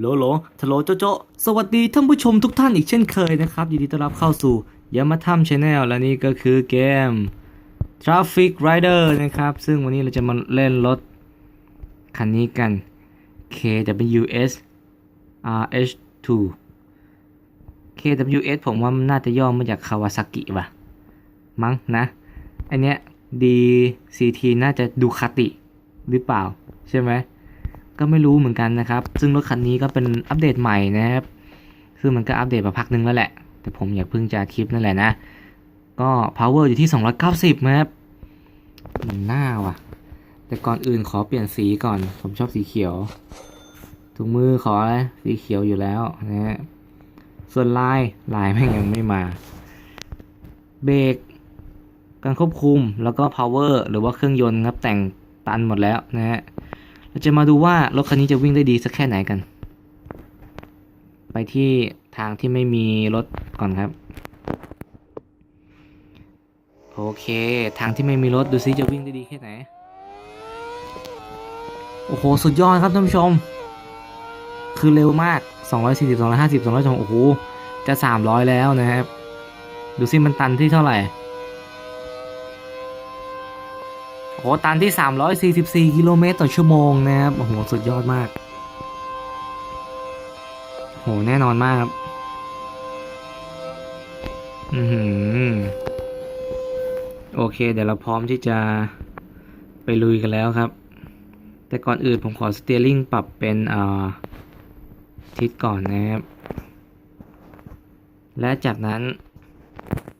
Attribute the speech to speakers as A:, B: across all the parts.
A: โลโลทะโลโจโจสวัสดีท่านผู้ชมทุกท่านอีกเช่นเคยนะครับ ยินดีต้อนรับเข้าสู่ยามาทัมชาแนลและนี่ก็คือเกม Traffic Rider นะครับ ซึ่งวันนี้เราจะมาเล่นรถ คันนี้กัน KWS RH2 KWS ผมว่ามันน่าจะย่อมาจากคาวาซากิว่ะ มั้งนะอันเนี้ย DCT น่าจะดูคาติหรือเปล่า ใช่ไหม ก็ไม่รู้เหมือนกันนะครับ ซึ่งรถคันนี้ก็เป็นอัปเดตใหม่นะครับ ซึ่งมันก็อัปเดตมาพักหนึงแล้วแหละ แต่ผมอยากเพิ่งจะคลิปนั่นแหละนะ ก็ power อยู่ที่ 290นะครับมันหน้าว่ะ แต่ก่อนอื่นขอเปลี่ยนสีก่อน ผมชอบสีเขียว ถุงมือขออะไร สีเขียวอยู่แล้วนะฮะ ส่วนลาย ลายแม่งยังไม่มา เบรก การควบคุม แล้วก็ power หรือว่าเครื่องยนต์ครับแต่งตันหมดแล้วนะฮะ เราจะมาดูว่ารถคันนี้จะวิ่งได้ดีสักแค่ไหนกัน ไปที่ทางที่ไม่มีรถก่อนครับ โอเค ทางที่ไม่มีรถดูซิจะวิ่งได้ดีแค่ไหน โอ้โห สุดยอดครับท่านผู้ชม คือเร็วมาก 240 250 200โอ้โห จะ 300 แล้วนะครับ ดูซิมันตันที่เท่าไหร่ โอ้โหตันที่ 344 กิโลเมตรต่อชั่วโมงนะครับ โอ้โห สุดยอดมาก โอ้โห แน่นอนมากครับ อือหือโอเค เดี๋ยวเราพร้อมที่จะไปลุยกันแล้วครับ แต่ก่อนอื่นผมขอสเตียริงปรับเป็นอ่าทิศก่อนนะครับ และจากนั้น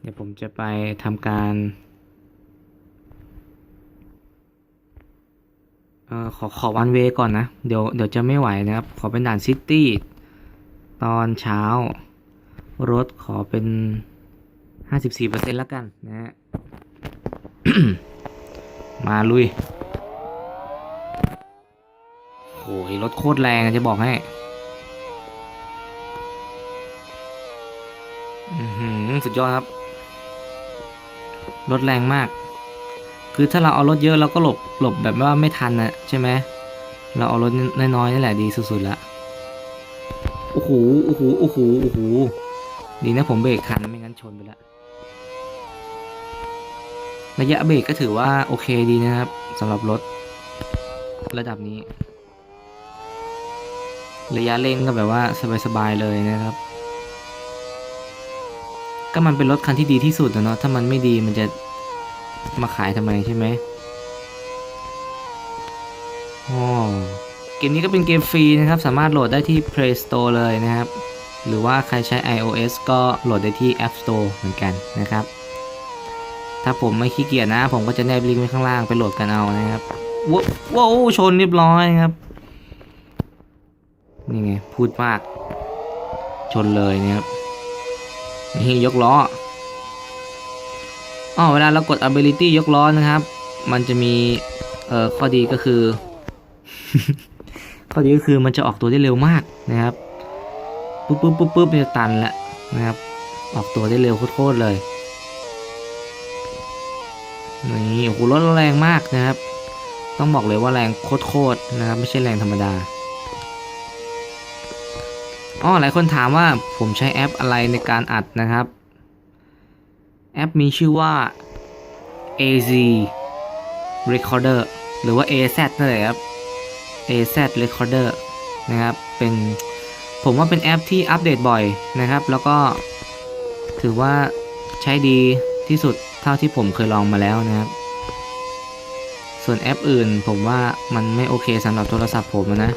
A: เดี๋ยวผมจะไปทำการ เออขอขอวันเวก่อนนะ เดี๋ยวเดี๋ยวจะไม่ไหวนะครับ ขอเป็นด่านซิตี้ตอนเช้า รถขอเป็น54%แล้วกันนะฮะมาลุย โอ้ยรถโคตรแรงจะบอกให้หือสุดยอดครับ รถแรงมาก คือถ้าเราเอารถเยอะเราก็หลบหลบแบบว่าไม่ทันนะใช่ไหมเราเอารถน้อยๆนี่แหละดีสุดๆละโอ้โหโอ้โหโอ้โหโอ้โหดีนะผมเบรกทันไม่งั้นชนไปละระยะเบรกก็ถือว่าโอเคดีนะครับสำหรับรถ ระดับนี้ ระยะเร่งก็แบบว่าสบายๆเลยนะครับ ก็มันเป็นรถคันที่ดีที่สุดนะเนาะถ้ามันไม่ดีมันจะ มาขายทำไมใช่ไหมอ๋อเกมนี้ก็เป็นเกมฟรีนะครับ สามารถโหลดได้ที่ Play Store เลยนะครับ หรือว่าใครใช้ iOS ก็โหลดได้ที่ App Store เหมือนกันนะครับ ถ้าผมไม่ขี้เกียจนะ ผมก็จะแนบลิงก์ไว้ข้างล่างไปโหลดกันเอานะครับว้าวว้าวชนเรียบร้อยครับ นี่ไง พูดมาก ชนเลยนะครับ นี่ยกล้อ อ๋อเวลาเรากด ability ยกล้อนะครับ มันจะมีเอ่อข้อดีก็คือ ข้อดีก็คือมันจะออกตัวได้เร็วมากนะครับปุ๊บปุ๊บปุ๊บปุ๊บเนี่ยตันแล้วนะครับ ออกตัวได้เร็วโคตรเลยนี่โอ้โหรถแรงมากนะครับ ต้องบอกเลยว่าแรงโคตรๆนะครับ ไม่ใช่แรงธรรมดาอ๋อหลายคนถามว่าผมใช้แอปอะไรในการอัดนะครับ แอปมีชื่อว่า AZ Recorder หรือว่า AZ นั่นแหละครับ AZ Recorder นะครับ เป็นผมว่าเป็นแอปที่อัปเดตบ่อยนะครับ แล้วก็ถือว่าใช้ดีที่สุดเท่าที่ผมเคยลองมาแล้วนะครับ ส่วนแอปอื่นผมว่ามันไม่โอเคสำหรับโทรศัพท์ผมนะ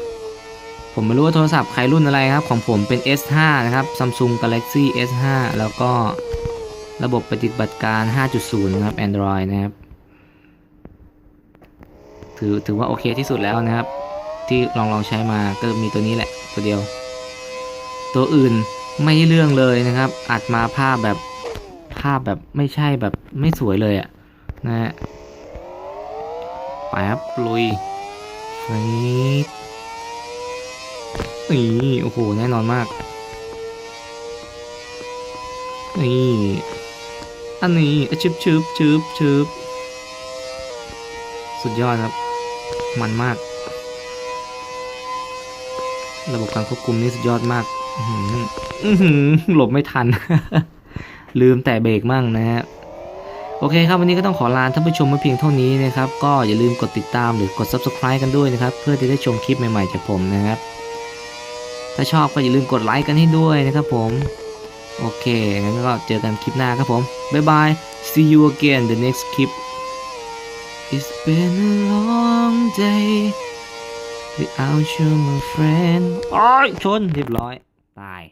A: ผมไม่รู้ว่าโทรศัพท์ใครรุ่นอะไรครับ ของผมเป็น S5 นะครับ Samsung Galaxy S5 แล้วก็ ระบบปฏิบัติการ 5.0นะครับ Android นะครับ ถือถือว่าโอเคที่สุดแล้วนะครับ ที่ลองลองใช้มาก็มีตัวนี้แหละตัวเดียว ตัวอื่นไม่เรื่องเลยนะครับ อัดมาภาพแบบภาพแบบไม่ใช่แบบไม่สวยเลยอะนะฮะไปครับลุยนี่นี่โอ้โห แน่นอนมาก นี่ อันนี้ชึบชึบชึบชึบสุดยอดครับ มันมาก ระบบการควบคุมนี่สุดยอดมากหลบไม่ทัน ลืมแต่เบรกมั่งนะฮะโอเคครับวันนี้ก็ต้องขอลาท่านผู้ชมมาเพียงเท่านี้นะครับ ก็อย่าลืมกดติดตามหรือกด subscribe กันด้วยนะครับ เพื่อที่ได้ชมคลิปใหม่ๆจากผมนะครับ ถ้าชอบก็อย่าลืมกดไลค์กันให้ด้วยนะครับผม โอเค งั้นก็เจอกันคลิปหน้าครับผม บ๊ายบาย see you again the next clip It's been a long day without you my friend อ้ยชนเรียบร้อย ตาย